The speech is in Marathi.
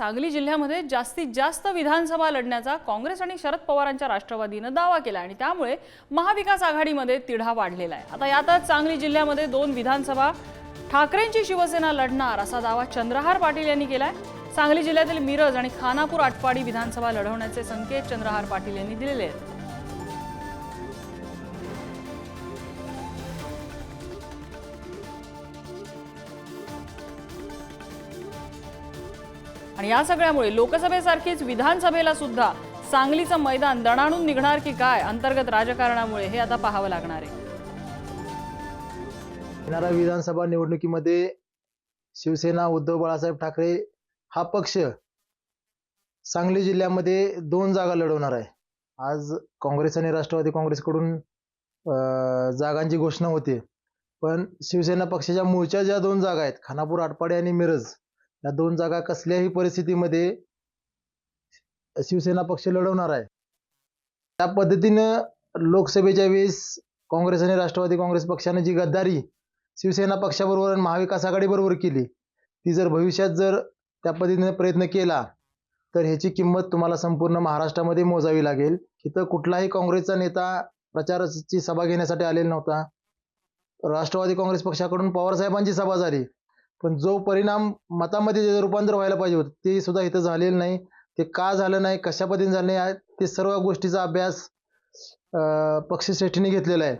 सांगली जिल्ह्यामध्ये जास्तीत जास्त विधानसभा लढण्याचा काँग्रेस आणि शरद पवारांच्या राष्ट्रवादीनं दावा केला आणि त्यामुळे महाविकास आघाडीमध्ये तिढा वाढलेला आहे. आता यातच सांगली जिल्ह्यामध्ये दोन विधानसभा ठाकरेंची शिवसेना लढणार असा दावा चंद्रहार पाटील यांनी केलाय. सांगली जिल्ह्यातील मिरज आणि खानापूर आटपाडी विधानसभा लढवण्याचे संकेत चंद्रहार पाटील यांनी दिलेले आहेत. आणि या सगळ्यामुळे लोकसभेसारखीच विधानसभेला सुद्धा सांगलीचं मैदान दणाणून निघणार की काय अंतर्गत राजकारणामुळे हे आता पाहावं लागणार आहे. येणाऱ्या विधानसभा निवडणुकीमध्ये शिवसेना उद्धव बाळासाहेब ठाकरे हा पक्ष सांगली जिल्ह्यामध्ये दोन जागा लढवणार आहे. आज काँग्रेस आणि राष्ट्रवादी काँग्रेसकडून अं, जागांची घोषणा होते. पण शिवसेना पक्षाच्या मूळच्या ज्या दोन जागा आहेत खानापूर आटपाडे आणि मिरज या दोन जागा कसल्याही परिस्थितीमध्ये शिवसेना पक्ष लढवणार आहे. त्या पद्धतीनं लोकसभेच्या वेळेस काँग्रेस आणि राष्ट्रवादी काँग्रेस पक्षाने जी गद्दारी शिवसेना पक्षाबरोबर आणि महाविकास आघाडीबरोबर केली ती जर भविष्यात जर त्या पद्धतीने प्रयत्न केला तर ह्याची किंमत तुम्हाला संपूर्ण महाराष्ट्रामध्ये मोजावी लागेल. इथं कुठलाही काँग्रेसचा नेता प्रचाराची सभा घेण्यासाठी आलेला नव्हता. राष्ट्रवादी काँग्रेस पक्षाकडून पवारसाहेबांची सभा झाली. पण जो परिणाम मतामध्ये जे रूपांतर व्हायला पाहिजे होतं ते सुद्धा इथं झालेलं नाही. ते का झालं नाही कशा पद्धतीने झालं नाही ते सर्व गोष्टीचा अभ्यास पक्षश्रेष्ठीने घेतलेला आहे.